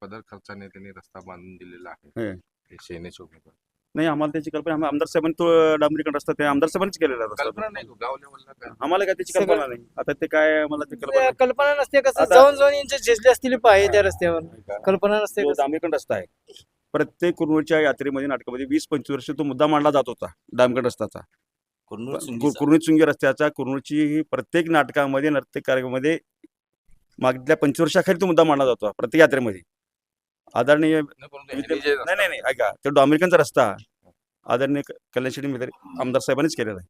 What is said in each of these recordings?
पदर खर्चाने त्यांनी रस्ता बांधून दिलेला. आहे. हे. उमेदवार. नाही आम्हाला त्याची कल्पना आम्ही आमदार साहेबांनी तो डांबरीकरण रस्ता ते आमदार साहेबांनीच केलेला रस्ता. तो. कल्पना नाही का गाव लेवलला काय? आम्हाला काय त्याची कल्पना नाही. आता ते काय मला ते कल्पना नाही. कल्पना नसते कसं आता- जाऊन जाऊन यांचे झेजले असतील पाय त्या रस्त्यावर. कल्पना नसते तो कसं. डांबरीकरण रस्ता आहे. प्रत्येक कुर्नूरच्या यात्रेमध्ये नाटकामध्ये वीस पंचवीस वर्ष तो मुद्दा मांडला जात होता डांबरीकरण रस्त्याचा. कु- कुर्णी चुंगी रस्त्याचा कुर्नूरची ही प्रत्येक नाटकामध्ये नृत्य कार्यक्रमामध्ये मागल्या पंचवीस वर्षाखाली तो मुद्दा मांडला जातो प्रत्येक यात्रेमध्ये. आदरणीय विद्या- नाही नाही नाही ऐका. तो डांबरीकरणचा रस्ता. आदरणीय क- कल्याण शेट्टी मित्र आमदार साहेबांनीच केलेला आहे.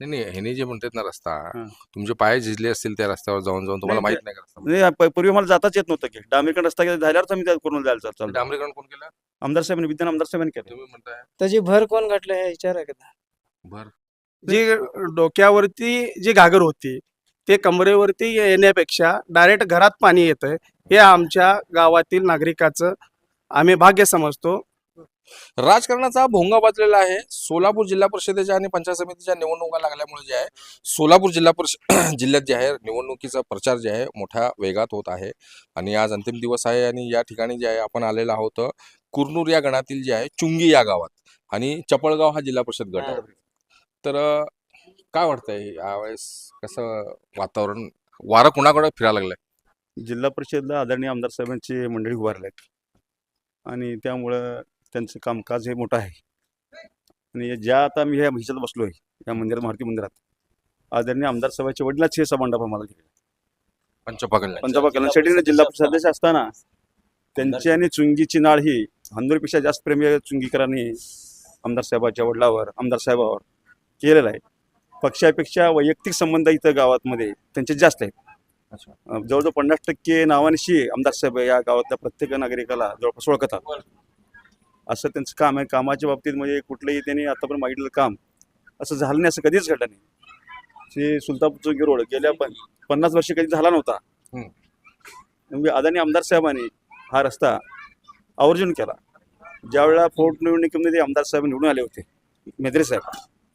नाही नाही ह्यांनी जे म्हणतात ना रस्ता हा. तुमचे पाय झिजले असतील त्या रस्त्यावर जाऊन जाऊन तुम्हाला नाही, माहीत नाही का रस्ता? नाही, प- पूर्वी मला जाताच येत नव्हतं की. डांबरीकरण रस्ता झाल्यावरच आम्ही त्या कुर्नूर जायला चालतो डांबरीकरण कोण केलं? आमदार साहेबांनी विद्यान आमदार साहेबांनी केलं. तुम्ही म्हणताय. त्याची भर कोण घातलं हे विचार आहे का भर? जी डोक्यावरती जी घागर होती ते कमरेवरती येण्यापेक्षा डायरेक्ट घरात पाणी येतंय. हे आमच्या गावातील नागरिकाचं आम्ही भाग्य समजतो. राजकारणाचा भोंगा वाजलेला आहे. सोलापूर जिल्हा परिषदेच्या आणि पंचायत समितीच्या निवडणुका लागल्यामुळे जे आहे सोलापूर जिल्हा परिषद जिल्ह्यात जे आहे निवडणुकीचा प्रचार जे आहे मोठ्या वेगात होत आहे. आणि आज अंतिम दिवस आहे आणि या ठिकाणी जे आहे आपण आलेलो आहोत कुरनूर या गणातील जे आहे चुंगी या गावात. आणि चपळगाव हा जिल्हा परिषद गट आहे. तर काय वाटतंय यावेळेस कसं वातावरण? वारं कुणाकडे फिरायला लागलंय? जिल्हा परिषदला आदरणीय आमदार साहेबांची मंडळी उभारली आहेत आणि त्यामुळं त्यांचं कामकाज हे मोठं आहे. आणि ज्या आता मी ह्या ह्याच्यात बसलो आहे या मंदिरात मारुती मंदिरात आदरणीय आमदार साहेबांच्या वडिलाच हे सभामंडप आम्हाला दिले पंचपा कल्याण पंजाबा कल्याण शेट्टीने जिल्हा परिषद सदस्य असताना त्यांची आणि चुंगीची नाळ ही हंदूरपेक्षा जास्त प्रेमी चुंगीकरांनी आमदार साहेबाच्या वडिलावर आमदार साहेबावर केलेला आहे. पक्षापेक्षा वैयक्तिक संबंध इथं गावातमध्ये त्यांचे जास्त आहेत. जवळजवळ पन्नास टक्के नावानिशी आमदार साहेब या गावातल्या प्रत्येक नागरिकाला जवळपास ओळखतात. असं त्यांचं काम आहे. कामाच्या बाबतीत म्हणजे कुठलंही त्यांनी आतापर्यंत मागितलेलं काम असं झालं नाही असं कधीच घडलं नाही. श्री सुलतापूर चौकी रोड गेल्या पण पन्नास वर्ष कधी झाला नव्हता. म्हणजे अदानी आमदार साहेबांनी हा रस्ता आवर्जून केला. ज्यावेळेला पोटनिवडणुकीमध्ये आमदार साहेब निवडून आले होते मेद्रे साहेब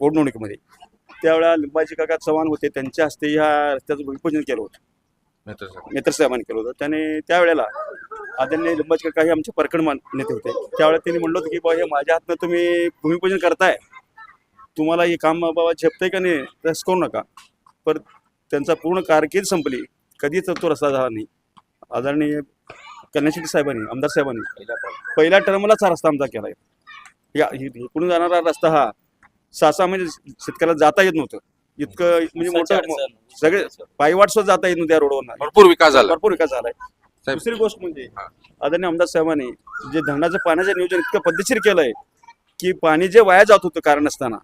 पोटनिवडणुकीमध्ये त्यावेळेला लिंबाजी काका चव्हाण होते त्यांच्या हस्ते ह्या रस्त्याचं भूमिपूजन केलं होतं. मित्र साहेब. साहेबांनी केलं होतं. त्याने त्यावेळेला आदरणीय लिंबाचकर काही आमचे परकड मान नेते होते. त्यावेळेला त्यांनी म्हणलं होतं की बाबा हे माझ्या हातनं तुम्ही भूमिपूजन करताय. तुम्हाला हे काम बाबा झेपतंय का नाही तसं करू नका. पर त्यांचा पूर्ण कारकीर्द संपली. कधीच तो रस्ता झाला नाही. आदरणीय कन्याशेट्टी साहेबांनी आमदार साहेबांनी पहिल्या टर्मलाच हा रस्ता आमचा केला आहे या इकडून जाणारा रस्ता हा? सहा म्हणजे शेतकऱ्याला जाता येत नव्हतं. इतकं म्हणजे मोठं सगळे पायवाट सुद्धा जाता येत नव्हतं त्या रोडवर भरपूर विकास झाला. भरपूर विकास झालाय. दुसरी गोष्ट म्हणजे. आदरणीय आमदार साहेबांनी जे धरणाचं पाण्याचं नियोजन इतकं पद्धतशीर केलंय की पाणी जे वाया जात होतं कारण असताना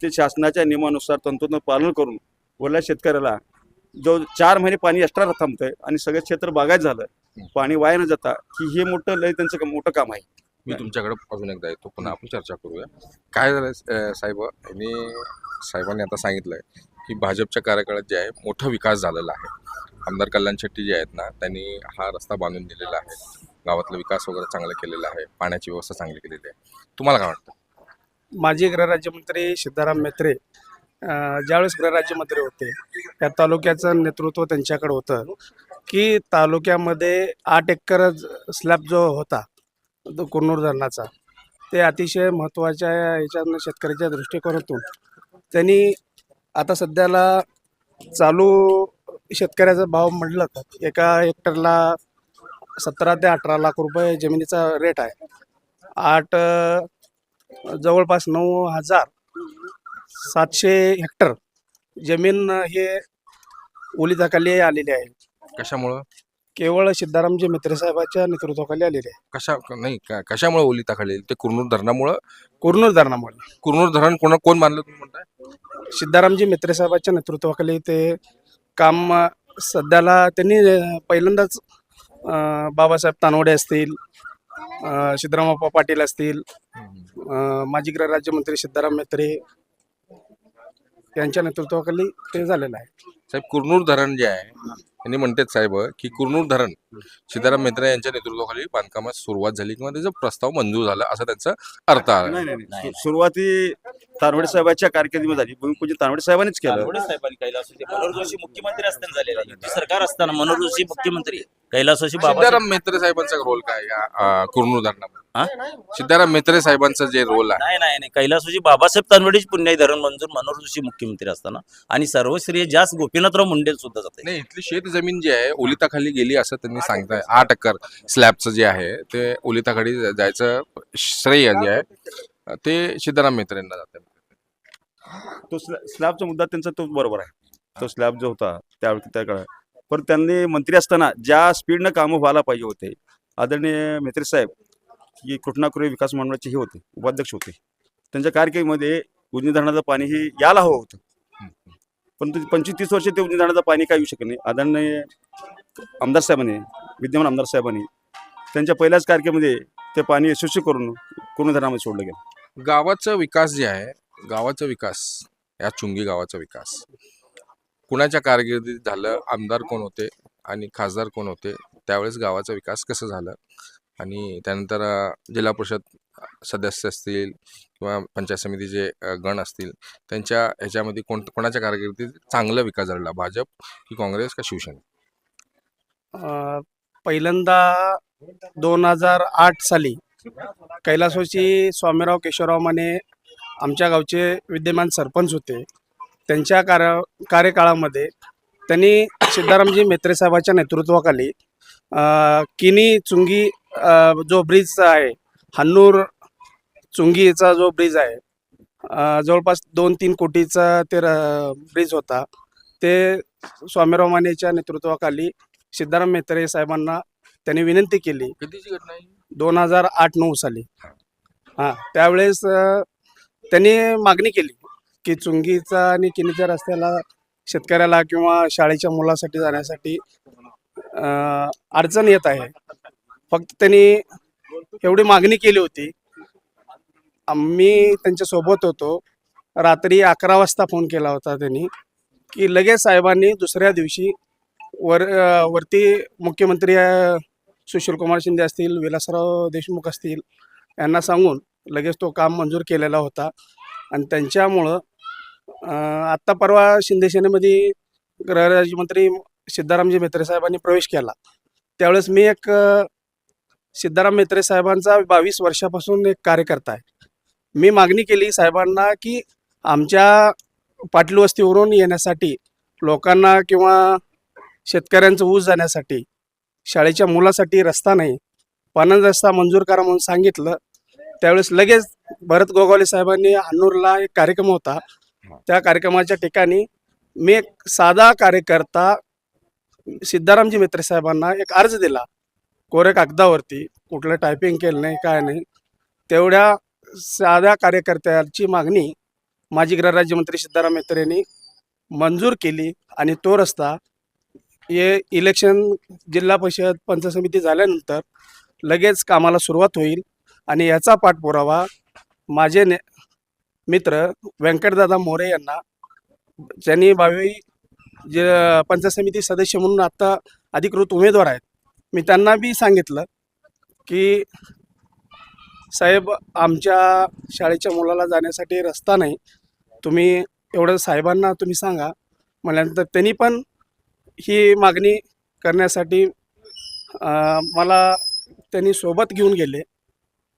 ते शासनाच्या नियमानुसार तंतोतंत पालन करून वरल्या शेतकऱ्याला जो चार महिने पाणी एक्स्ट्रा थांबतंय आणि सगळं क्षेत्र बागायत झालं पाणी वाया न जाता की हे मोठं लय त्यांचं मोठं काम आहे. मी तुमच्याकडे अजून एकदा येतो. पुन्हा आपण चर्चा करूया. काय झालं साहेब? यांनी साहेबांनी आता सांगितलंय की भाजपच्या कार्यकाळात जे आहे मोठा विकास झालेला आहे. आमदार कल्याण शेट्टी जे आहेत ना त्यांनी हा रस्ता बांधून दिलेला आहे. गावातला विकास वगैरे चांगला केलेला आहे. पाण्याची व्यवस्था चांगली केलेली आहे. तुम्हाला काय वाटतं? माजी गृहराज्यमंत्री सिद्धाराम मेत्रे ज्यावेळेस गृहराज्यमंत्री होते त्या तालुक्याचं नेतृत्व त्यांच्याकडे होतं की तालुक्यामध्ये आठ एकर स्लॅब जो होता तो कुरनूर धरणाचा ते अतिशय महत्त्वाच्या ह्याच्यानं शेतकऱ्याच्या दृष्टिकोनातून त्यांनी आता सध्याला चालू शेतकऱ्याचा भाव म्हटलं तर एका हेक्टरला सतरा ते अठरा लाख रुपये जमिनीचा रेट आहे. आठ जवळपास नऊ हजार सातशे हेक्टर जमीन हे ओलिताखाली आलेली आहे. कशामुळं? केवळ सिद्धारामजी मित्रे साहेबाच्या नेतृत्वाखाली आलेली आहे. कशा नाही का- कशामुळे ओलिता खाली ते कुरनूर धरणामुळं? कुरनूर धरणामुळे. कुरनूर धरण कोणा कोण बांधलं तुम्ही म्हणताय? सिद्धारामजी मित्रे साहेबाच्या नेतृत्वाखाली ते काम अ, सध्याला त्यांनी अ, पहिल्यांदाच अ, बाबासाहेब तानवडे असतील अ, सिद्धरामप्पा पाटील असतील अ, माजी गृहराज्यमंत्री सिद्धाराम मेत्रे यांच्या नेतृत्वाखाली ते झालेलं आहे. साहेब कुरनूर धरण जे आहे त्यांनी म्हणतात साहेब की कुरनूर धरण सीताराम मेत्रे यांच्या नेतृत्वाखाली बांधकामास सुरुवात झाली किंवा त्याचा प्रस्ताव मंजूर झाला असा त्यांचा अर्थ आहे. नाही नाही नाही सु- सुरुवाती तानवडे साहेबांच्या कारकिर्दीमध्ये झाली. भूमिपूजन तानवडे साहेबांनीच केलं. तानवडे साहेबांनी कैलासोशी मनोहर जोशी मुख्यमंत्री असताना झालेला आहे. युती सरकार असताना मनोहर जोशी मुख्यमंत्री. कैलासोशी बाबा सिद्धाराम मेत्रे साहेबांचा रोल काय या अं, कुरनूर धरणामध्ये? हा? सिद्धाराम मेत्रे साहेबांचा जे रोल आहे. नाही नाही नाही. कैलासोशी बाबासाहेब तानवडेची पुण्याई धरण मंजूर मनोहर जोशी मुख्यमंत्री असताना. आणि सर्वश्रेय जास्त गोपीनाथराव मुंडे सुद्धा जाते नाही इथली शेत जमीन जी आहे ओलिताखाली गेली असं त्यांनी सांगताय. आठ एकर स्लॅबचं जे आहे ते ओलिताखाली जायचं श्रेय जे आहे ते सिद्धाराम मेत्रेंना जाते. तो स्लॅ- स्लॅबचा मुद्दा त्यांचा तो बरोबर आहे. तो स्लॅब जो होता त्यावेळी त्या काळात. पण त्यांनी मंत्री असताना ज्या स्पीडनं कामं व्हायला पाहिजे होते आदरणीय मेत्रे साहेब ही कृष्णाकृरी विकास मंडळाचे हे होते उपाध्यक्ष होते. त्यांच्या कारकिर्दीमध्ये उजनी धरणाचं पाणी हे यायला हवं होतं. परंतु पंचवीस तीस वर्ष ते उजनी धरणाचं पाणी काय येऊ शकत नाही. आदरणीय आमदार साहेबांनी विद्यमान आमदार साहेबांनी त्यांच्या पहिल्याच कारकीमध्ये ते पाणी यशस्वी करून कुरुण धरणामध्ये सोडलं गेलं? गावाचा विकास जे आहे गावाचा विकास या चुंगी गावाचा विकास. कुणाच्या कारकिर्दीत झालं आमदार कोण होते आणि खासदार कोण होते त्यावेळेस गावाचा विकास कसं झालं आणि त्यानंतर जिल्हा परिषद सदस्य असतील किंवा पंचायत समितीचे गण असतील त्यांच्या ह्याच्यामध्ये कोण कोणाच्या कारकिर्दीत चांगला विकास झाला भाजप की काँग्रेस का शिवसेना? अं, पहिल्यांदा दोन हजार आठ साली कैलासोची स्वामीराव केशवराव माने आमच्या गावचे विद्यमान सरपंच होते. त्यांच्या कार्य कार्यकाळामध्ये त्यांनी सिद्धारामजी मेत्रे साहेबाच्या नेतृत्वाखाली अं, किनी चुंगी अं, जो ब्रिज आहे हन्नूर चुंगीचा जो ब्रिज आहे जवळपास दोन तीन कोटीचा ते ब्रिज होता. ते स्वामीराव मानेच्या नेतृत्वाखाली सिद्धाराम मेत्रे साहेबांना त्यांनी विनंती केली. कधीची घटना आहे दोन हजार आठ नऊ साली. हां त्यावेळेस अ, त्यांनी मागणी केली की चुंगीचा आणि किनीच्या रस्त्याला शेतकऱ्याला किंवा शाळेच्या मुलासाठी जाण्यासाठी अ, अडचण येत आहे. फक्त त्यांनी एवढी मागणी केली होती. आम्ही त्यांच्यासोबत होतो. रात्री अकरा वाजता फोन केला होता त्यांनी की लगेच साहेबांनी दुसऱ्या दिवशी वर वरती मुख्यमंत्री सुशीलकुमार शिंदे असतील विलासराव देशमुख असतील यांना सांगून लगेच तो काम मंजूर केलेला होता. आणि त्यांच्यामुळं आत्ता परवा शिंदेसेनेमध्ये गृहराज्यमंत्री सिद्धारामजी म्हेत्रे साहेबांनी प्रवेश केला. त्यावेळेस मी एक सिद्धाराम मेत्रे साहेबांचा बावीस वर्षापासून एक कार्यकर्ता आहे. मी मागणी केली साहेबांना की आमच्या पाटली वस्तीवरून येण्यासाठी लोकांना किंवा शेतकऱ्यांचं ऊस जाण्यासाठी शाळेच्या मुलासाठी रस्ता नाही पानंद रस्ता मंजूर करा म्हणून सांगितलं. त्यावेळेस लगेच भरत गोगावले साहेबांनी हन्नूरला एक कार्यक्रम होता. त्या कार्यक्रमाच्या ठिकाणी मी एक साधा कार्यकर्ता सिद्धारामजी मित्रे साहेबांना एक अर्ज दिला. कोरे कागदावरती कुठलं टायपिंग केलं नाही काय नाही तेवढ्या साध्या कार्यकर्त्याची मागणी माजी गृहराज्यमंत्री सिद्धाराम मेत्रेंनी मंजूर केली आणि तो रस्ता हे इलेक्शन जिल्हा परिषद पंचसमिती समिती झाल्यानंतर लगेच कामाला सुरुवात होईल आणि याचा पाठपुरावा माझे ने मित्र व्यंकटदादा मोरे यांना ज्यांनी बावी जे पंचायत समिती सदस्य म्हणून आत्ता अधिकृत उमेदवार आहेत मी त्यांना बी सांगितलं की साहेब आमच्या शाळेच्या मुलाला जाण्यासाठी रस्ता नाही. तुम्ही एवढं साहेबांना तुम्ही सांगा. म्हटल्यानंतर त्यांनी पण ही मागणी करण्यासाठी मला त्यांनी सोबत घेऊन गेले.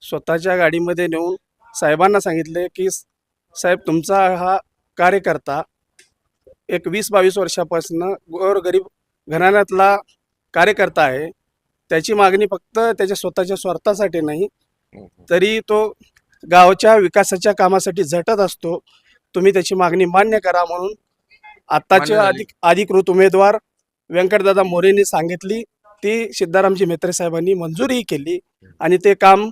स्वतःच्या गाडीमध्ये नेऊन साहेबांना सांगितले की साहेब तुमचा हा कार्यकर्ता एक वीस बावीस वर्षापासून गोरगरीब घराण्यातला कार्यकर्ता आहे. त्याची मागणी फक्त त्याच्या स्वतःच्या स्वार्थासाठी नाही. तरी तो गावाच्या विकासाच्या कामासाठी झटत असतो. तुम्ही त्याची मागणी मान्य करा म्हणून आत्ताचे. अधिक अधिकृत उमेदवार व्यंकटदादा मोरेंनी सांगितली. ती सिद्धारामजी मेत्रे साहेबांनी मंजुरी केली आणि ते काम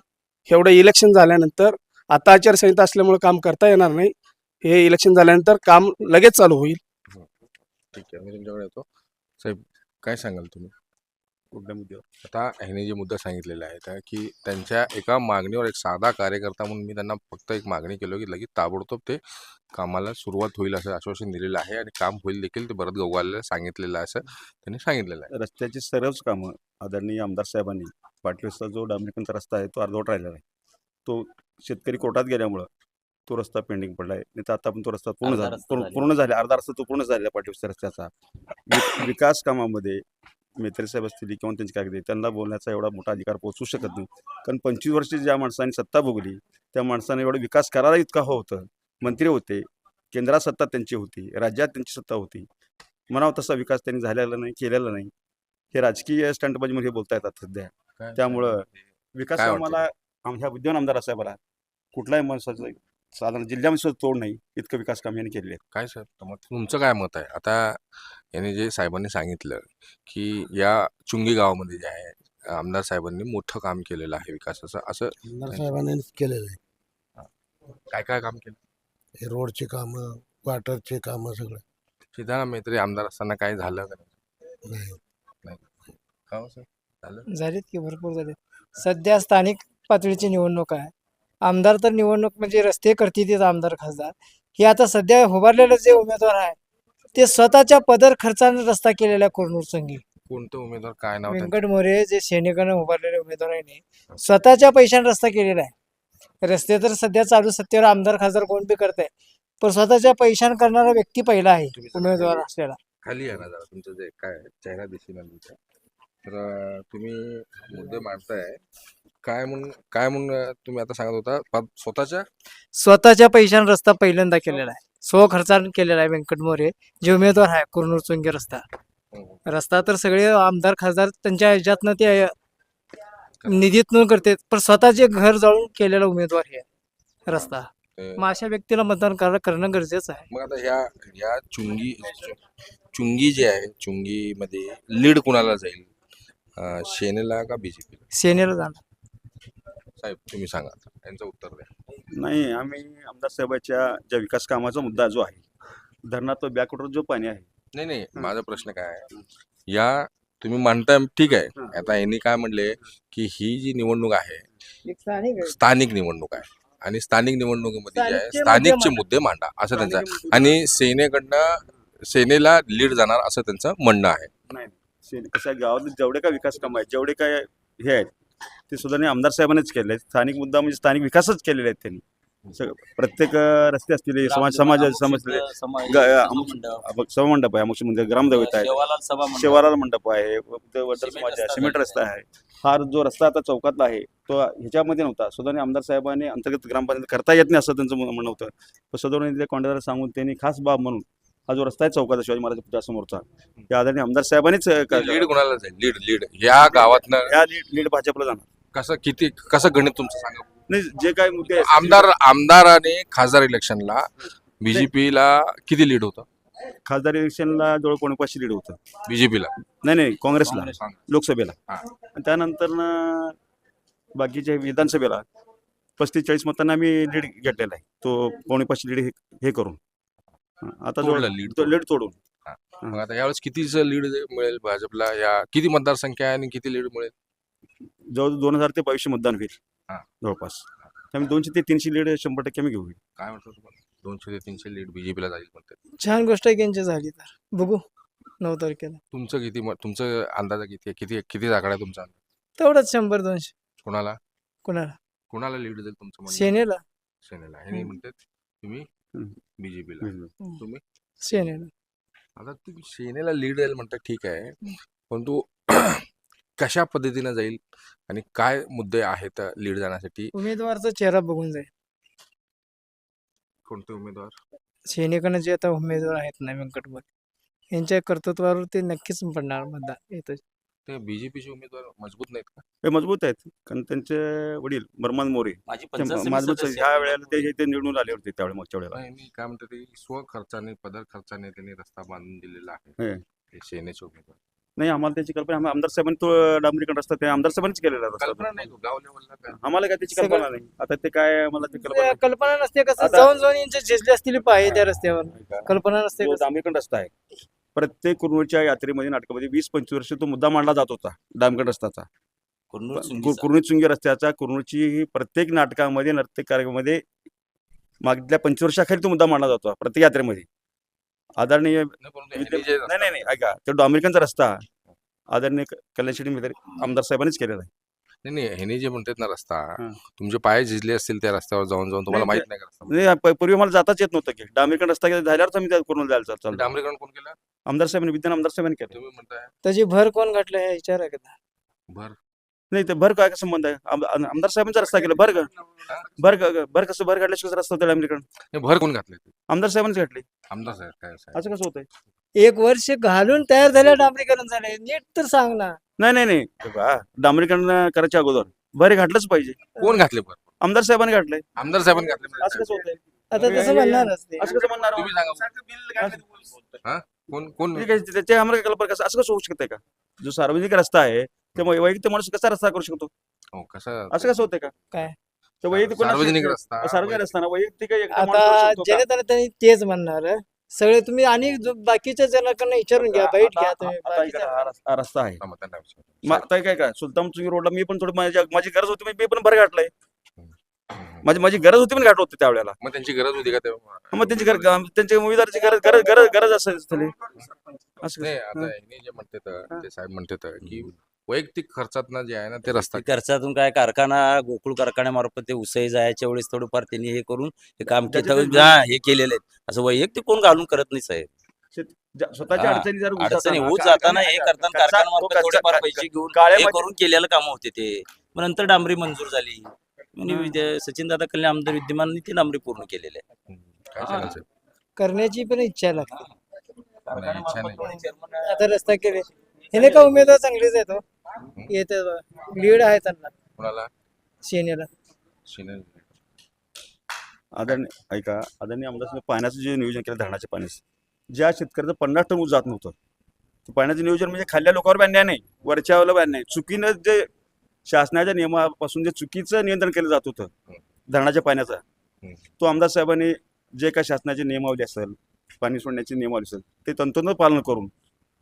एवढं इलेक्शन झाल्यानंतर आता आचारसंहिता असल्यामुळे काम करता येणार नाही. हे इलेक्शन झाल्यानंतर काम लगेच चालू होईल. ठीक आहे. मी तुमच्याकडे येतो. साहेब काय सांगाल तुम्ही? कुठल्या मुद्द्यावर आता ह्याने जे मुद्दा सांगितलेला आहे त्या की त्यांच्या एका मागणीवर एक साधा कार्यकर्ता म्हणून मी त्यांना फक्त एक मागणी केलो की लगेच ताबडतोब ते कामाला सुरुवात होईल असं आश्वासन दिलेलं आहे आणि काम होईल देखील ते भरत गव्हाला सांगितलेलं आहे असं त्यांनी सांगितलेलं आहे. रस्त्याची सर्वच कामं आदरणीय आमदार साहेबांनी पाटील रस्ता जो डांबरीकरणचा रस्ता आहे तो अर्धवट राहिलेला आहे. तो शेतकरी कोर्टात गेल्यामुळं तो रस्ता पेंडिंग पडला आहे नाही तर आता पण तो रस्ता पूर्ण झाला पूर्ण- झाला अर्धा रस्ता तो पूर्ण झालेला पाटील रस्ता रस्त्याचा. विकास कामामध्ये मेत्री साहेब असतील किंवा त्यांचे कागदे त्यांना बोलण्याचा एवढा मोठा अधिकार पोहोचू शकत नाही. कारण पंचवीस वर्ष ज्या माणसाने सत्ता भोगली त्या माणसाने एवढा विकास करायला इतका हो होतं. मंत्री होते केंद्रात सत्ता त्यांची होती राज्यात त्यांची सत्ता होती. म्हणावं तसा विकास त्यांनी झालेला नाही केलेला नाही. हे राजकीय स्टंटबाजीमध्ये हे बोलता येतात सध्या? त्यामुळं विकास? कामाला आमच्या विद्यमान आमदार साहेबाला कुठलाही माणसाचं साधारण जिल्ह्यामध्ये तोड नाही. इतकं विकास काम यांनी आहे काय सर? तुमचं काय मत आहे? आता याने जे साहेबांनी सांगितलं की या चुंगी गावामध्ये जे आहे आमदार साहेबांनी मोठं काम केलेलं आहे विकासाचं असं आमदार साहेबांनीच केलेलं आहे. काय काय काम केलं? हे रोडचे कामं वाटरचे कामं सगळं. सीताराम मेत्रे आमदार असताना काय झालं का नाही? नाही. का हो सर? झालं? झालीत की भरपूर झालेत. सध्या स्थानिक पातळीची निवडणूक आहे. आमदार तर निवडणूक म्हणजे रस्ते करतील आमदार खासदार. हे आता सध्या उभारलेले जे उमेदवार आहे ते स्वतःच्या पदर खर्चाने रस्ता केलेला कोरनूर संघी. कोणतं उमेदवार? काय नाव त्यांचं? व्यंकट मोरे जे सैनिकांना उभारलेले उमेदवार आहे स्वतःच्या पैशाने रस्ता केलेला आहे. रस्ते तर सध्या चालू सत्तेवर आमदार खासदार कोण बी करत आहे पण स्वतःच्या पैशाने करणारा व्यक्ती पहिला आहे तुम्ही जरा उमेदवार खाली- असलेला. खाली आहे ना जरा तुमचं जे काय चेहरा तुमचा. तर अं, तुम्ही मुद्दे मांडताय. काय म्हणून काय म्हणून अं, तुम्ही आता सांगत होता प- स्वतःच्या? स्वतःच्या पैशाने रस्ता पहिल्यांदा केलेला आहे. स्व खर्चाने केलेला आहे व्यंकट मोरे. जे उमेदवार आहे कुरनूर चुंगी रस्ता. रस्ता तर सगळे आमदार खासदार त्यांच्या ह्याच्यातनं ते निधीतून करते पण स्वतःचे घर जाळून केलेला उमेदवार हे रस्ता. मग अशा व्यक्तीला मतदान करणं गरजेचं आहे. मग आता ह्या ह्या चुंगी चुंगी जी आहे चुंगी मध्ये लीड कुणाला जाईल? सेनेला का बीजेपीला सेनेला जाणं साहेब तुम्ही सांगा. आता. यांचं उत्तर द्या. नाही आम्ही आमदार साहेबाच्या ज्या विकास कामाचा मुद्दा जो आहे धरणात बॅकवॉटर जो पाणी आहे. नाही नाही माझा प्रश्न काय आहे? या तुम्ही मानताय ठीक आहे. आता यांनी काय म्हणले की ही जी निवडणूक आहे स्थानिक निवडणूक आहे. आणि स्थानिक निवडणुकीमध्ये जे आहे स्थानिकचे स्थानिकचे मुद्दे मांडा असं त्यांचं आहे. आणि सेनेकडनं सेनेला लीड जाणार असं त्यांचं म्हणणं आहे. नाही शे- कसं आहे गावातले जेवढे काय विकास कामं आहेत जेवढे काय हे आहेत ते सुद्धा आमदार साहेबांनीच केले आहेत स्थानिक मुद्दा म्हणजे स्थानिक विकासच केलेले आहेत त्यांनी. प्रत्येक अं, रस्ते असतील समाज समाज समजले सभामंडप आहे अमुक म्हणजे ग्रामदैवत आहे. शेवालाल सभा मंडप. शेवाराल मंडप आहे वडर सिमेंट समाज आहे रस्ता सिमेंट झालेला रस्ता आहे. हा जो रस्ता आता चौकातला आहे तो ह्याच्यामध्ये नव्हता. सुधाने आमदार साहेबांनी अंतर्गत ग्रामपंचायत करता येत नाही असं त्यांचं म्हणणं होतं. पण सदोने कॉन्ट्रॅक्टर सांगून त्यांनी खास बाब म्हणून हा जो रस्ता आहे चौकाचा शिवाजी महाराज पुतळ्या समोरचा या आदरणीय आमदार साहेबांनीच लीड कुणाला जाईल? Lead lead. या गावातनं या लीड लीड भाजपला जाणार. कसं किती कसं गणित तुमचं सांगा? नाही जे काय मुद्दे आहेत, आमदार आमदार आणि खासदार इलेक्शनला बीजेपीला किती लीड होतं? खासदार इलेक्शनला जवळ कोणी पाचशे लीड होतं. बीजेपीला. नाही नाही काँग्रेसला लोकसभेला. हा. आणि त्यानंतर न बाकीच्या विधानसभेला पस्तीस चाळीस मतांना आम्ही लीड घेतलेला आहे. तो पावणे पाचशे लीड हे- हे करून. आता तोडलं lead तो लीड तोडून. मग आता यावेळेस कितीचं लीड मिळेल भाजपला? या किती मतदारसंख्या आहे आणि किती लीड मिळेल? जवळ दोन हजार ते बावीसशे मतदान होईल. हा. जवळपास. त्यामुळे दोनशे ते तीनशे लीड शंभर टक्के आम्ही घेऊ काय म्हणतो तुम्हाला? दोनशे ते तीनशे लीड बीजेपीला जाईल म्हणतात. छान गोष्ट आहे की यांची झाली तर. बघू नऊ तारखेला. तुमचं किती मत- तुमचं अंदाजा किती आहे किती किती आकडा आहे तुमचा? तेवढंच शंभर दोनशे. कोणाला? कुणाला? कोणाला लीड जाईल तुमचं म्हणणं? सेनेला. सेनेला. हे नाही हम्म. म्हणतात तुम्ही. बीजेपीला. तुम्ही? सेनेला. आता तुम्ही सेनेला लीड जाईल म्हणतात ठीक आहे. परंतु कशा पद्धतीनं जाईल आणि काय मुद्दे आहेत लीड जाण्यासाठी? उमेदवारचा चेहरा बघून जाईल. कोणते उमेदवार? सैनिकांना जे आता उमेदवार आहेत ना व्यंकटवर यांच्या कर्तृत्वावर ते नक्कीच पडणार मतदान. येतं ते बीजेपीचे उमेदवार मजबूत नाहीत का? हे मजबूत आहेत. कारण त्यांचे वडील बर्मान मोरे माझी ते पंचायत समिती माझं सदस्य ह्या आहे. वेळेला ते ते निवडून आले होते त्यावेळेला मागच्या वेळेला. नाही मी काय म्हणतो ते स्वखर्चाने पदर खर्चाने त्यांनी रस्ता बांधून दिलेला आहे. हे. ते सेनेचे उमेदवार. नाही आम्हाला त्याची कल्पना आम्ही आमदार साहेबांनी तो डांबरीकरण रस्ता ते आमदार साहेबांनीच केलेला रस्ता. कल्पना नाही तो गाव लेवलला काय? आम्हाला काय त्याची कल्पना नाही. आता ते काय मला ते कल्पना त्या नाही. कल्पना नसते कसं आता- जाऊन जाऊन यांचे झेजले असतील पाय त्या रस्त्यावर. कल्पना नसते तो कसं. डांबरीकरण रस्ता आहे. प्रत्येक कुरनूरच्या यात्रेमध्ये नाटकामध्ये वीस पंचवीस वर्ष तो मुद्दा मांडला जात होता डामगड रस्त्याचा. कुरनूर चुंगी रस्त्याचा कुरनूरची प्रत्येक नाटकामध्ये नृत्य कार्यक्रमामध्ये मागल्या पंचवीस वर्षाखाली तो मुद्दा मांडला जातो प्रत्येक यात्रेमध्ये. आदरणीय नाही, नाही ऐका तो डांबरीकरांचा रस्ता आदरणीय कल्याण शेट्टी मित्र आमदार साहेबांनीच केलेला आहे. नाही नाही ह्यांनी जे म्हणतात ना रस्ता हं. तुमचे पाय झिजले असतील त्या रस्त्यावर जाऊन जाऊन तुम्हाला नाही, माहीत नाही का रस्ता नाही प- पूर्वी मला जाताच येत नव्हतं की डांबरीकरण रस्ता गेला- झाल्यावरच आम्ही त्या कुरनूर जायला चाल- चाललो डांबरीकरण कोण केलं? आमदार साहेबांनी विद्यान आमदार साहेबांनी केलं. तुम्ही म्हणताय. त्याची भर कोण घातलं हे विचार आहे का? भर. नाही ते भर काय संबंध आहे? आम- आम- आमदार साहेबांचा रस्ता केला भर ग. भर ग- भर कसं भर काढल्याशिवाय रस्ता होता डांबरीकरण? हे भर कोण घातले आमदार साहेबांनीच घातली. आमदार साहेब काय साहेब असं कसं होतंय? एक वर्ष घालून तयार झाल्या डांबरीकरण झाले नीट तर सांग ना. नाही नाही नाही. हे पहा, डांबरीकरण करायच्या अगोदर. भर घातलंच पाहिजे. कोण घातले आमदार साहेबांनी घातलंय. आमदार साहेबांनी घातले असं कसं होतंय? आता तसं म्हणणारच ते असं कसं म्हणणार तुम्ही सांगा हा? कोण कोण? आम्हाला कल्पना कसं असं कसं होऊ शकतंय का? जो सार्वजनिक रस्ता आहे ते वैयक्तिक माणूस कसा रस्ता करू शकतो? हो कसं असं कसं होतंय का? काय? वैयक्तिक सार्वजनिक रस्ता सार्वजनिक रस्ता ना वैयक्तिक एकटा माणूस आता करू शकतो का? ज्याने त्यांनी तेच म्हणणार सगळे तुम्ही आणि जो बाकीच्या जणांकडनं विचारून घ्या बाईट घ्या तुम्ही आता बाकीच्या- हा रस- हा रस्ता आहे हा, मग त्यांना विचारा. मग आता काय काय सुलतान चुंगी रोडला मी पण थोडी माझी माझी गरज होती मी पण भर घातलंय हम्म. माझी माझी गरज होती पण घाट होते त्यावेळेला मग त्यांची गरज होती का तेव्हा मग त्यांची गरज त्यांच्या उमेदवाराची गरज गरज गरज गरज असेल. असं नाही? आता ह्यांनी जे म्हणतात ते साहेब म्हणतात की वैयक्तिक खर्चात जे आहे ना ते रस्ता खर्चातून काय कारखाना गोकुळ कारखान्यामार्फत ते उसई जायच्या वेळेस थोडंफार त्यांनी हे करून हे काम केलं. हा, हे केलेले आहेत असं वैयक्तिक कोण घालून करत नाही साहेब? स्वतःच्या हा, अडचणी जर अडचणी होत जाताना हे करताना कारखान्यामार्फत थोडेफार पैसे घेऊन हे करून केलेलं काम होते ते. मग नंतर डांबरी मंजूर झाली. म्हणजे सचिन दादा कल्याण आमदार विद्यमान ते डांबरी पूर्ण केलेले आहे? करण्याची पण इच्छा लागते. नाही, नाही. आता रस्ता केले. हे का उमेदवार चांगलेच आहेत हो? येते लीड आहे त्यांना. कोणाला? सेनेला शिने आदरणीय ऐका आदरणीय आमदार पाण्याचं जे नियोजन केलं धरणाच्या पाण्याचं ज्या शेतकऱ्याचं पन्नास टन ऊस जात नव्हतं ते पाण्याचं नियोजन म्हणजे खाल्ल्या लोकांवर अन्याय नाही वरच्यावर अन्याय नाही. चुकीनं जे शासनाच्या नियमापासून जे चुकीचं नियंत्रण केलं जात होतं धरणाच्या पाण्याचं. तो आमदार साहेबांनी जे काही शासनाची नियमावली असेल पाणी सोडण्याची नियमावली असेल ते तंतोतंत पालन करून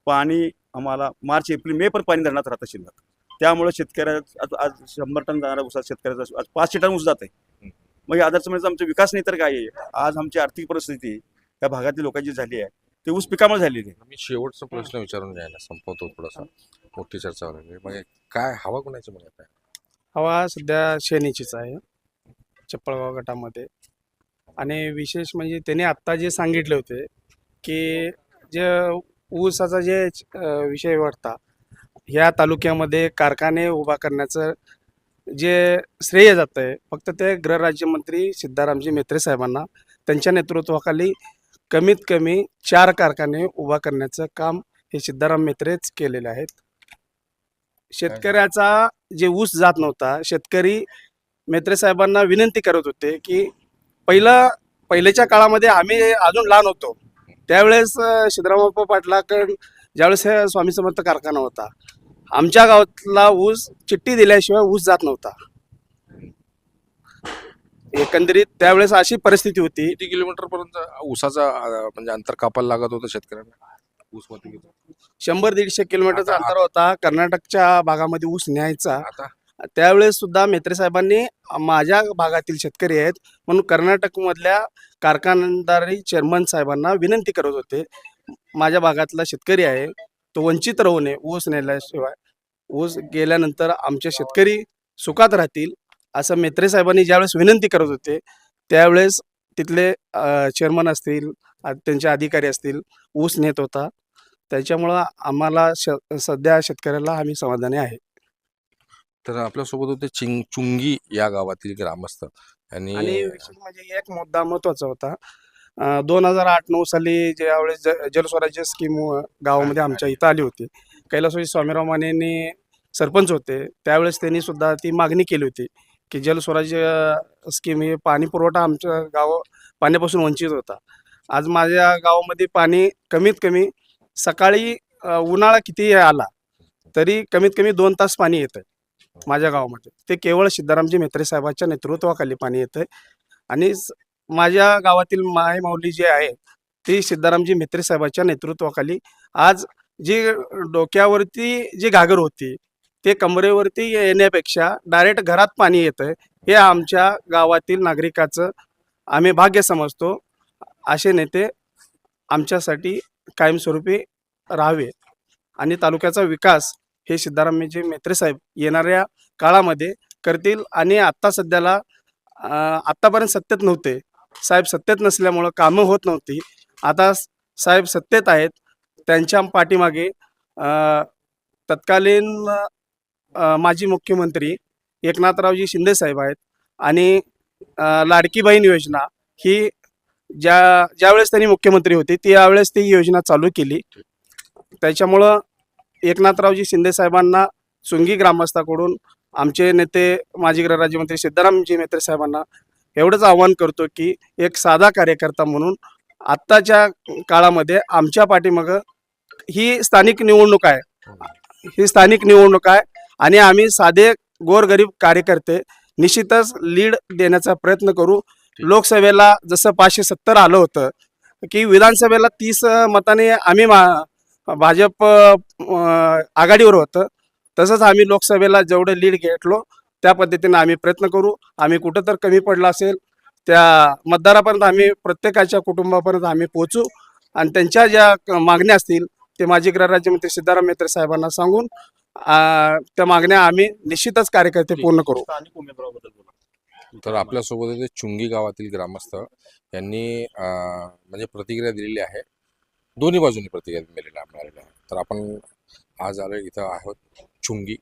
पाणी आम्हाला मार्च एप्रिल मे पण पाणी धरणात राहतं शिल्लक. त्यामुळे शेतकऱ्या आज आज शंभर टन जाणारा ऊसात शेतकऱ्याचा आज पाचशे टन ऊस जात आहे. मग या आदर्श म्हणजे आमचा विकास नाही तर काय आहे? आज आमची आर्थिक परिस्थिती या भागातील लोकांची झाली आहे. ते ऊस पिकामुळे झालेली आहे. मी शेवटचा प्रश्न विचारून घ्यायला संपवतो थोडासा. मोठी चर्चा आहे. मग काय हवा कोणाची मग आता हवा सध्या शेनीचीच आहे. चप्पळगाव गटामध्ये. आणि विशेष म्हणजे त्यांनी आत्ता जे सांगितले होते की जे ऊसाचा जे विषय वाटता ह्या तालुक्यामध्ये कारखाने उभा करण्याचं जे श्रेय जातं आहे फक्त ते गृहराज्यमंत्री सिद्धारामजी मेत्रे साहेबांना त्यांच्या नेतृत्वाखाली कमीत कमी चार कारखाने उभा करण्याचं काम हे सिद्धाराम मेत्रेच केलेले आहेत. शेतकऱ्याचा जे ऊस जात नव्हता शेतकरी मेत्रे साहेबांना विनंती करत होते की पहिलं पहिल्याच्या काळामध्ये आम्ही अजून लहान होतो. त्यावेळेस अं, सिद्धरामप्पा पाटलाकडं ज्यावेळेस हे स्वामी समर्थ कारखाना होता आमच्या गावातला ऊस चिठ्ठी दिल्याशिवाय ऊस जात नव्हता. एकंदरीत त्यावेळेस अशी परिस्थिती होती. किती किलोमीटर पर्यंत ऊसाचा अं, म्हणजे अंतर कापायला लागत होतं शेतकऱ्यांना? ऊस वाहतुकीचं? शंभर दीडशे किलोमीटरचा अंतर होता. कर्नाटकच्या भागामध्ये ऊस न्यायचा. आता त्यावेळेस सुद्धा मेत्रे साहेबांनी माझ्या भागातील शेतकरी आहेत. म्हणून कर्नाटकमधल्या कारखानदारी चेअरमन साहेबांना विनंती करत होते. माझ्या भागातला शेतकरी आहे. तो वंचित राहू नये ऊस नेल्याशिवाय. ऊस गेल्यानंतर आमचे शेतकरी सुखात राहतील असं मेत्रे साहेबांनी ज्यावेळेस विनंती करत होते त्यावेळेस तिथले चेअरमन असतील त्यांचे अधिकारी असतील ऊस नेत होता. त्याच्यामुळं आम्हाला श सध्या शेतकऱ्याला आम्ही समाधानी आहे. तर आपल्यासोबत होते चिंग चुंगी या गावातील ग्रामस्थ. आणि आणि विशेष म्हणजे एक मुद्दा महत्त्वाचा होता. दोन हजार आठ नऊ साली ज्यावेळेस ज- जलस्वराज्य स्कीम गावामध्ये आमच्या इथं आली होती. कैलासवासी स्वामीराव मानेंनी सरपंच होते. त्यावेळेस त्यांनी सुद्धा ती मागणी केली होती की जलस्वराज्य स्कीम ही पाणी पुरवठा आमच्या गाव पाण्यापासून वंचित होता. आज माझ्या गावामध्ये पाणी कमीत कमी सकाळी अ, उन्हाळा कितीही आला तरी कमीत कमी दोन तास पाणी येतं माझ्या गावामध्ये. ते केवळ सिद्धारामजी म्हेत्रे साहेबांच्या नेतृत्वाखाली पाणी येतं आणि माझ्या गावातील माय माऊली जे आहे ती सिद्धारामजी म्हेत्रे साहेबांच्या नेतृत्वाखाली आज जी डोक्यावरती जी घागर होती ते कमरेवरती येण्यापेक्षा डायरेक्ट घरात पाणी येतं हे आमच्या गावातील नागरिकाचं आम्ही भाग्य समजतो. असे नेते आमच्यासाठी कायमस्वरूपी राहावे. आणि तालुक्याचा विकास हे सिद्धारामजी मेत्रे साहेब येणाऱ्या काळामध्ये करतील आणि आत्ता सध्याला आत्तापर्यंत सत्तेत नव्हते. साहेब सत्तेत नसल्यामुळं कामं होत नव्हती. आता साहेब सत्तेत आहेत. त्यांच्या पाठीमागे तत्कालीन माजी मुख्यमंत्री एकनाथरावजी शिंदे साहेब आहेत आणि लाडकी बहीण योजना ही ज्या ज्यावेळेस त्यांनी मुख्यमंत्री होती त्यावेळेस ती योजना चालू केली. त्याच्यामुळं एकनाथरावजी शिंदे साहेबांना सुंगी ग्रामस्थाकडून आमचे नेते माजी गृहराज्यमंत्री सिद्धारामजी मेत्रे साहेबांना एवढंच आवाहन करतो की एक साधा कार्यकर्ता म्हणून आत्ताच्या काळामध्ये आमच्या पाठीमागं ही स्थानिक निवडणूक आहे. ही स्थानिक निवडणूक आहे आणि आम्ही साधे गोरगरीब कार्यकर्ते निश्चितच लीड देण्याचा प्रयत्न करू. लोकसभेला जसं पाचशे सत्तर आलं होतं की विधानसभेला तीस मताने आम्ही मा- भाजप आघाडीवर होतं. तसंच आम्ही लोकसभेला जेवढं लीड घेतलो त्या पद्धतीने आम्ही प्रयत्न करू. आम्ही कुठं तर कमी पडला असेल त्या मतदारापर्यंत आम्ही प्रत्येकाच्या कुटुंबापर्यंत आम्ही पोहोचू. आणि त्यांच्या ज्या मागण्या असतील ते माजी गृहराज्यमंत्री सिद्धाराम मेत्रे साहेबांना सांगून त्या मागण्या आम्ही निश्चितच कार्यकर्ते पूर्ण करू. तर आपल्यासोबत चुंगी गावातील ग्रामस्थ. यांनी म्हणजे प्रतिक्रिया दिलेली आहे. दोन्ही बाजूनी प्रतिक्रिया मिळालेल्या मिळालेल्या आहे तर आपण आज आलो इथं आहोत चुंगी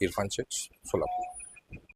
इरफान शेख सोलापूर.